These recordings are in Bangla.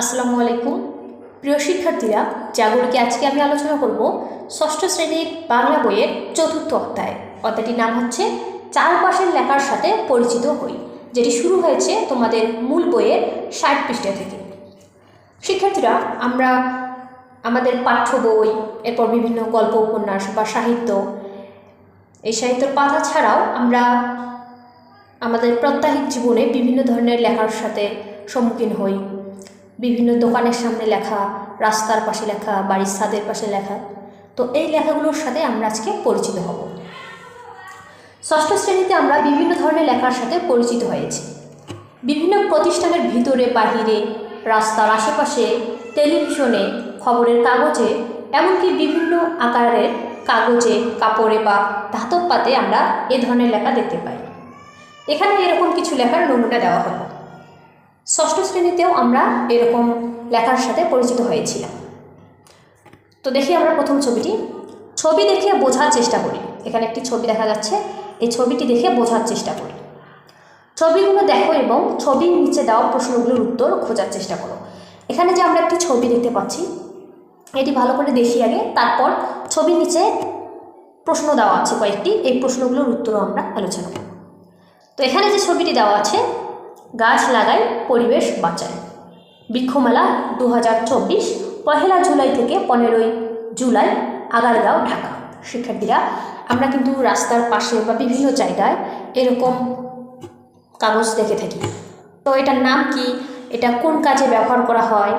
আসসালামু আলাইকুম। প্রিয় শিক্ষার্থীরা, জাগরকে আজকে আমি আলোচনা করব ষষ্ঠ শ্রেণির বাংলা বইয়ের চতুর্থ অধ্যায়। অধ্যায়টির নাম হচ্ছে চারপাশের লেখার সাথে পরিচিত হই যেটি শুরু হয়েছে তোমাদের মূল বইয়ের ষাট পৃষ্ঠা থেকে। শিক্ষার্থীরা, আমরা আমাদের পাঠ্য বই, এরপর বিভিন্ন গল্প, উপন্যাস বা সাহিত্য, এই সাহিত্যের পাতা ছাড়াও আমরা আমাদের প্রাত্যহিক জীবনে বিভিন্ন ধরনের লেখার সাথে সম্মুখীন হই। বিভিন্ন দোকানের সামনে লেখা, রাস্তার পাশে লেখা, বাড়ির ছাদের পাশে লেখা। তো এই লেখাগুলোর সাথে আমরা আজকে পরিচিত হব। ষষ্ঠ শ্রেণীতে আমরা বিভিন্ন ধরনের লেখার সাথে পরিচিত হয়েছি। বিভিন্ন প্রতিষ্ঠানের ভিতরে, বাহিরে, রাস্তার আশেপাশে, টেলিভিশনে, খবরের কাগজে, এমনকি বিভিন্ন আকারের কাগজে, কাপড়ে বা ধাতব পাতে আমরা এ ধরনের লেখা দেখতে পাই। এখানে এরকম কিছু লেখার নমুনা দেওয়া হলো। ষষ্ঠ শ্রেণীতেও আমরা এরকম লেখার সাথে পরিচিত হয়েছিলাম। তো দেখি আমরা প্রথম ছবিটি। ছবি দেখে বোঝার চেষ্টা করি। এখানে একটি ছবি দেখা যাচ্ছে। এই ছবিটি দেখে বোঝার চেষ্টা করি। ছবিগুলো দেখো এবং ছবির নিচে দেওয়া প্রশ্নগুলোর উত্তর খোঁজার চেষ্টা করো। এখানে যে আমরা একটি ছবি দেখতে পাচ্ছি, এটি ভালো করে দেখি আগে। তারপর ছবির নিচে প্রশ্ন দেওয়া আছে কয়েকটি। এই প্রশ্নগুলোর উত্তরও আমরা আলোচনা করব। তো এখানে যে ছবিটি দেওয়া আছে গাছ লাগাই পরিবেশ বাঁচায়। বৃক্ষমেলা দু হাজার চব্বিশ, পহেলা জুলাই থেকে পনেরোই জুলাই, আগারগাঁও, ঢাকা। শিক্ষার্থীরা, আমরা কিন্তু রাস্তার পাশে বা বিভিন্ন জায়গায় এরকম কাগজ দেখে থাকি। তো এটার নাম কি? এটা কোন কাজে ব্যবহার করা হয়?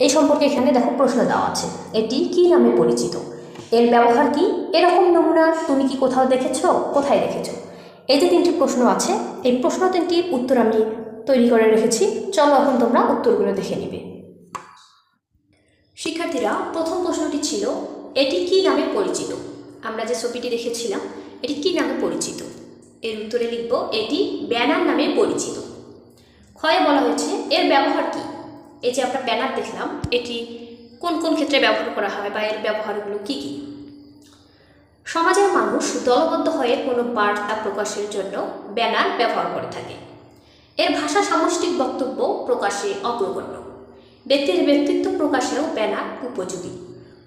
এই সম্পর্কে এখানে দেখো প্রশ্ন দেওয়া আছে। এটি কি নামে পরিচিত? এর ব্যবহার কি? এরকম নমুনা তুমি কি কোথাও দেখেছ? কোথায় দেখেছ? এই যে তিনটি প্রশ্ন আছে, এই প্রশ্ন তিনটির উত্তর আমি তৈরি করে রেখেছি। চলো এখন তোমরা উত্তরগুলো দেখে নিবে। শিক্ষার্থীরা, প্রথম প্রশ্নটি ছিল, এটি কি নামে পরিচিত? আমরা যে ছবিটি দেখেছিলাম, এটি কি নামে পরিচিত? এর উত্তরে লিখব, এটি ব্যানার নামে পরিচিত। ক্ষয়ে বলা হয়েছে, এর ব্যবহার কি? এই যে আমরা ব্যানার দেখলাম, এটি কোন কোন ক্ষেত্রে ব্যবহার করা হয় বা এর ব্যবহারগুলো কি কি? সমাজের মানুষ দলবদ্ধ হয়ে কোনো বার্তা প্রকাশের জন্য ব্যানার ব্যবহার করে থাকে। এর ভাষা সামষ্টিক বক্তব্য প্রকাশে অগ্রগণ্য। ব্যক্তির ব্যক্তিত্ব প্রকাশেও ব্যানার উপযোগী।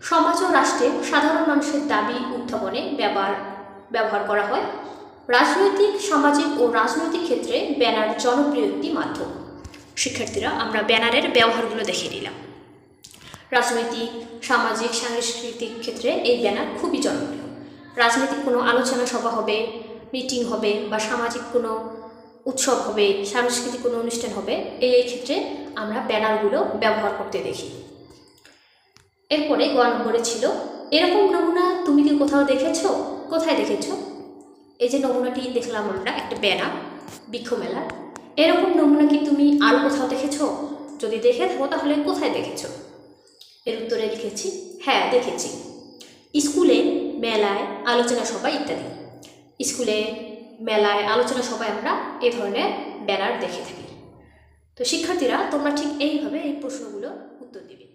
সমাজ ও রাষ্ট্রে সাধারণ মানুষের দাবি উত্থাপনে ব্যবহার ব্যবহার করা হয়। রাজনৈতিক, সামাজিক ও রাজনৈতিক ক্ষেত্রে ব্যানার জনপ্রিয় একটি মাধ্যম। শিক্ষার্থীরা, আমরা ব্যানারের ব্যবহারগুলো দেখে নিলাম রাজনৈতিক, সামাজিক, সাংস্কৃতিক ক্ষেত্রে এই ব্যানার খুবই জনপ্রিয়। রাজনৈতিক কোনো আলোচনা সভা হবে মিটিং হবে বা সামাজিক কোনো উৎসব হবে, সাংস্কৃতিক কোনো অনুষ্ঠান হবে, এই এই ক্ষেত্রে আমরা ব্যানারগুলো ব্যবহার করতে দেখি। এরপরে গ নম্বরে ছিল, এরকম নমুনা তুমি কি কোথাও দেখেছ? কোথায় দেখেছ? এই যে নমুনাটি দেখলাম আমরা, একটা ব্যানার, বৃক্ষ মেলার এরকম নমুনা কি তুমি আর কোথাও দেখেছ? যদি দেখে থাকো তাহলে কোথায় দেখেছ? এর উত্তরে লিখেছি হ্যাঁ দেখেছি। স্কুলে মেলায় আলোচনা সভা ইত্যাদি। স্কুলে মেলায় আলোচনা সভায় আমরা এ ধরনের ব্যানার দেখে থাকি। তো শিক্ষার্থীরা, তোমরা ঠিক এইভাবে এই প্রশ্নগুলো উত্তর দিবে।